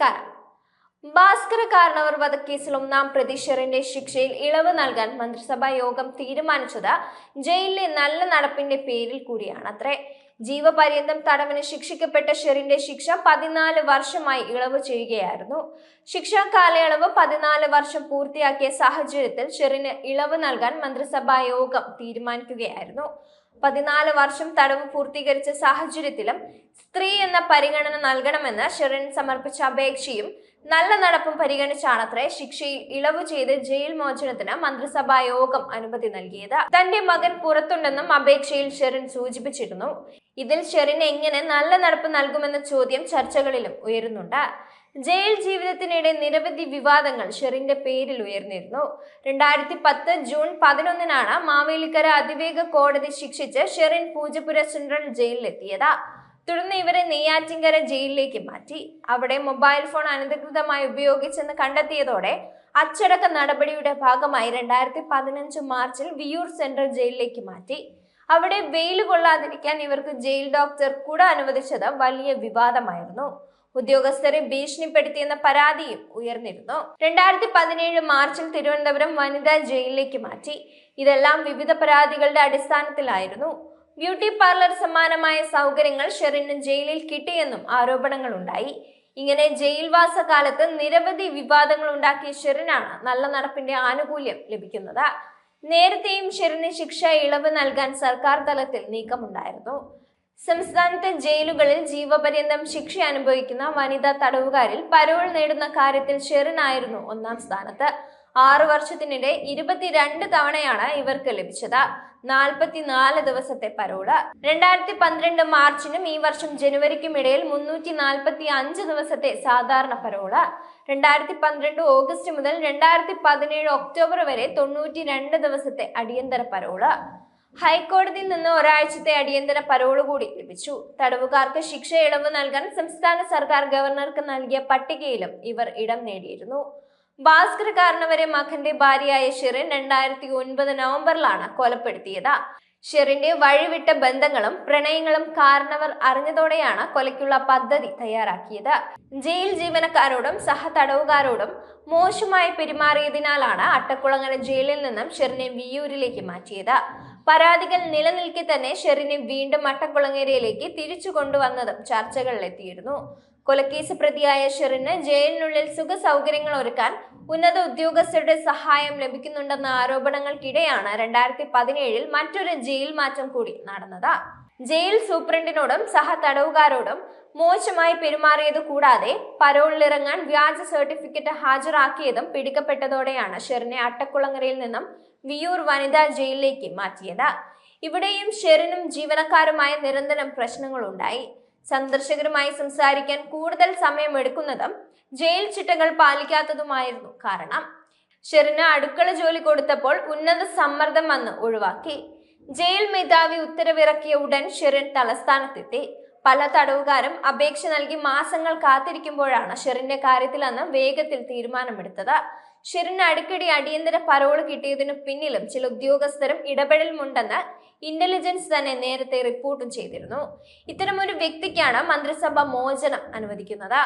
നമസ്കാരം. ഭാസ്കര കാരണവർ വധക്കേസിൽ ഒന്നാം പ്രതി ഷെറിന്റെ ശിക്ഷയിൽ ഇളവ് നൽകാൻ മന്ത്രിസഭാ യോഗം തീരുമാനിച്ചത് ജയിലിലെ നല്ല നടപ്പിന്റെ പേരിൽ കൂടിയാണ്. അത്രേ. ജീവപര്യന്തം തടവിന് ശിക്ഷിക്കപ്പെട്ട ഷെറിന്റെ ശിക്ഷ പതിനാല് വർഷമായി ഇളവ് ചെയ്യുകയായിരുന്നു. ശിക്ഷാ കാലയളവ് പതിനാല് വർഷം പൂർത്തിയാക്കിയ സാഹചര്യത്തിൽ ഷെറിന് ഇളവ് നൽകാൻ മന്ത്രിസഭാ യോഗം തീരുമാനിക്കുകയായിരുന്നു. പതിനാല് വർഷം തടവ് പൂർത്തീകരിച്ച സാഹചര്യത്തിലും സ്ത്രീ എന്ന പരിഗണന നൽകണമെന്ന് ഷെറിൻ സമർപ്പിച്ച അപേക്ഷയും നല്ല നടപ്പും പരിഗണിച്ചാണത്രേ ശിക്ഷയിൽ ഇളവ് ചെയ്ത് ജയിൽ മോചനത്തിന് മന്ത്രിസഭാ യോഗം അനുമതി നൽകിയത്. തന്റെ മകൻ പുറത്തുണ്ടെന്നും അപേക്ഷയിൽ ഷെറിൻ സൂചിപ്പിച്ചിരുന്നു. ഇതിൽ ഷെറിൻ എങ്ങനെ നല്ല നടപ്പ് നൽകുമെന്ന ചോദ്യം ചർച്ചകളിലും ഉയരുന്നുണ്ട്. ജയിൽ ജീവിതത്തിനിടെ നിരവധി വിവാദങ്ങൾ ഷെറിന്റെ പേരിൽ ഉയർന്നിരുന്നു. രണ്ടായിരത്തി പത്ത് ജൂൺ പതിനൊന്നിനാണ് മാവേലിക്കര അതിവേഗ കോടതി ശിക്ഷിച്ച് ഷെറിൻ പൂജപുര സെൻട്രൽ ജയിലിലെത്തിയത്. തുടർന്ന് ഇവരെ നെയ്യാറ്റിങ്കര ജയിലിലേക്ക് മാറ്റി. അവിടെ മൊബൈൽ ഫോൺ അനധികൃതമായി ഉപയോഗിച്ചെന്ന് കണ്ടെത്തിയതോടെ അച്ചടക്ക നടപടിയുടെ ഭാഗമായി രണ്ടായിരത്തി പതിനഞ്ച് മാർച്ചിൽ വിയൂർ സെൻട്രൽ ജയിലിലേക്ക് മാറ്റി. അവിടെ വെയിൽ കൊള്ളാതിരിക്കാൻ ഇവർക്ക് ജയിൽ ഡോക്ടർ കൂടെ അനുവദിച്ചത് വലിയ വിവാദമായിരുന്നു. ഉദ്യോഗസ്ഥരെ ഭീഷണിപ്പെടുത്തിയെന്ന പരാതിയും ഉയർന്നിരുന്നു. രണ്ടായിരത്തി പതിനേഴ് മാർച്ചിൽ തിരുവനന്തപുരം വനിതാ ജയിലിലേക്ക് മാറ്റി. ഇതെല്ലാം വിവിധ പരാതികളുടെ അടിസ്ഥാനത്തിലായിരുന്നു. ബ്യൂട്ടി പാർലർ സമാനമായ സൗകര്യങ്ങൾ ഷെറിന് ജയിലിൽ കിട്ടിയെന്നും ആരോപണങ്ങളുണ്ടായി. ഇങ്ങനെ ജയിൽവാസ കാലത്ത് നിരവധി വിവാദങ്ങൾ ഉണ്ടാക്കിയ ഷെറിനാണ് നല്ല നടപ്പിന്റെ ആനുകൂല്യം ലഭിക്കുന്നത്. നേരത്തെയും ഷെറിന് ശിക്ഷ ഇളവ് നൽകാൻ സർക്കാർ തലത്തിൽ നീക്കമുണ്ടായിരുന്നു. സംസ്ഥാനത്തെ ജയിലുകളിൽ ജീവപര്യന്തം ശിക്ഷ അനുഭവിക്കുന്ന വനിതാ തടവുകാരിൽ പരോൾ നേടുന്ന കാര്യത്തിൽ ഷെറിനായിരുന്നു ഒന്നാം സ്ഥാനത്ത്. ആറു വർഷത്തിനിടെ ഇരുപത്തിരണ്ട് തവണയാണ് ഇവർക്ക് ലഭിച്ചത്. നാൽപ്പത്തിനാല് ദിവസത്തെ പരോൾ. രണ്ടായിരത്തി പന്ത്രണ്ട് മാർച്ചിനും ഈ വർഷം ജനുവരിക്കും ഇടയിൽ മുന്നൂറ്റി നാൽപ്പത്തി അഞ്ച് ദിവസത്തെ സാധാരണ പരോൾ. രണ്ടായിരത്തി പന്ത്രണ്ട് ഓഗസ്റ്റ് മുതൽ രണ്ടായിരത്തി പതിനേഴ് ഒക്ടോബർ വരെ തൊണ്ണൂറ്റി രണ്ട് ദിവസത്തെ അടിയന്തര പരോൾ. ഹൈക്കോടതിയിൽ നിന്ന് ഒരാഴ്ചത്തെ അടിയന്തര പരോൾ കൂടി ലഭിച്ചു. തടവുകാർക്ക് ശിക്ഷ ഇളവ് നൽകാൻ സംസ്ഥാന സർക്കാർ ഗവർണർക്ക് നൽകിയ പട്ടികയിലും ഇവർ ഇടം നേടിയിരുന്നു. ഭാസ്കർ കാരണവരെ മകന്റെ ഭാര്യയായ ഷെറിൻ രണ്ടായിരത്തി ഒൻപത് നവംബറിലാണ് കൊലപ്പെടുത്തിയത്. ഷെറിന്റെ വഴിവിട്ട ബന്ധങ്ങളും പ്രണയങ്ങളും കാരണവർ അറിഞ്ഞതോടെയാണ് കൊലയ്ക്കുള്ള പദ്ധതി തയ്യാറാക്കിയത്. ജയിൽ ജീവനക്കാരോടും സഹതടവുകാരോടും മോശമായി പെരുമാറിയതിനാലാണ് അട്ടക്കുളങ്ങര ജയിലിൽ നിന്നും ഷെറിനെ വിയൂരിലേക്ക് മാറ്റിയത്. പരാതികൾ നിലനിൽക്കി തന്നെ ഷെറിനെ വീണ്ടും അട്ടക്കുളങ്ങരയിലേക്ക് തിരിച്ചു കൊണ്ടുവന്നതും ചർച്ചകളിലെത്തിയിരുന്നു. കൊലക്കേസ് പ്രതിയായ ഷെറിന് ജയിലിനുള്ളിൽ സുഖ സൗകര്യങ്ങൾ ഒരുക്കാൻ ഉന്നത ഉദ്യോഗസ്ഥരുടെ സഹായം ലഭിക്കുന്നുണ്ടെന്ന ആരോപണങ്ങൾക്കിടെയാണ് രണ്ടായിരത്തി പതിനേഴിൽ മറ്റൊരു ജയിൽ മാറ്റം കൂടി നടന്നത്. ജയിൽ സൂപ്രണ്ടിനോടും സഹ തടവുകാരോടും മോശമായി പെരുമാറിയത് കൂടാതെ പരോളിലിറങ്ങാൻ വ്യാജ സർട്ടിഫിക്കറ്റ് ഹാജരാക്കിയതും പിടിക്കപ്പെട്ടതോടെയാണ് ഷെറിനെ അട്ടക്കുളങ്ങരയിൽ നിന്നും വിയൂർ വനിതാ ജയിലിലേക്ക് മാറ്റിയത്. ഇവിടെയും ഷെറിനും ജീവനക്കാരുമായ നിരന്തരം പ്രശ്നങ്ങളുണ്ടായി. സന്ദർശകരുമായി സംസാരിക്കാൻ കൂടുതൽ സമയമെടുക്കുന്നതും ജയിൽ ചിട്ടകൾ പാലിക്കാത്തതുമായിരുന്നു കാരണം ഷെറിന് അടുക്കള ജോലി കൊടുത്തപ്പോൾ ഉന്നത സമ്മർദ്ദം വന്ന് ഒഴിവാക്കി. ജയിൽ മേധാവി ഉത്തരവിറക്കിയ ഉടൻ ഷെറിൻ തലസ്ഥാനത്തെത്തി. പല തടവുകാരും അപേക്ഷ നൽകി മാസങ്ങൾ കാത്തിരിക്കുമ്പോഴാണ് ഷെറിന്റെ കാര്യത്തിൽ അന്ന് വേഗത്തിൽ തീരുമാനമെടുത്തത്. ഷെറിന് അടുക്കടി അടിയന്തര പരോൾ കിട്ടിയതിനു പിന്നിലും ചില ഉദ്യോഗസ്ഥരും ഇടപെടലുമുണ്ടെന്ന് ഇന്റലിജൻസ് തന്നെ നേരത്തെ റിപ്പോർട്ടും ചെയ്തിരുന്നു. ഇത്തരമൊരു വ്യക്തിക്കാണ് മന്ത്രിസഭ മോചനം അനുവദിക്കുന്നത്.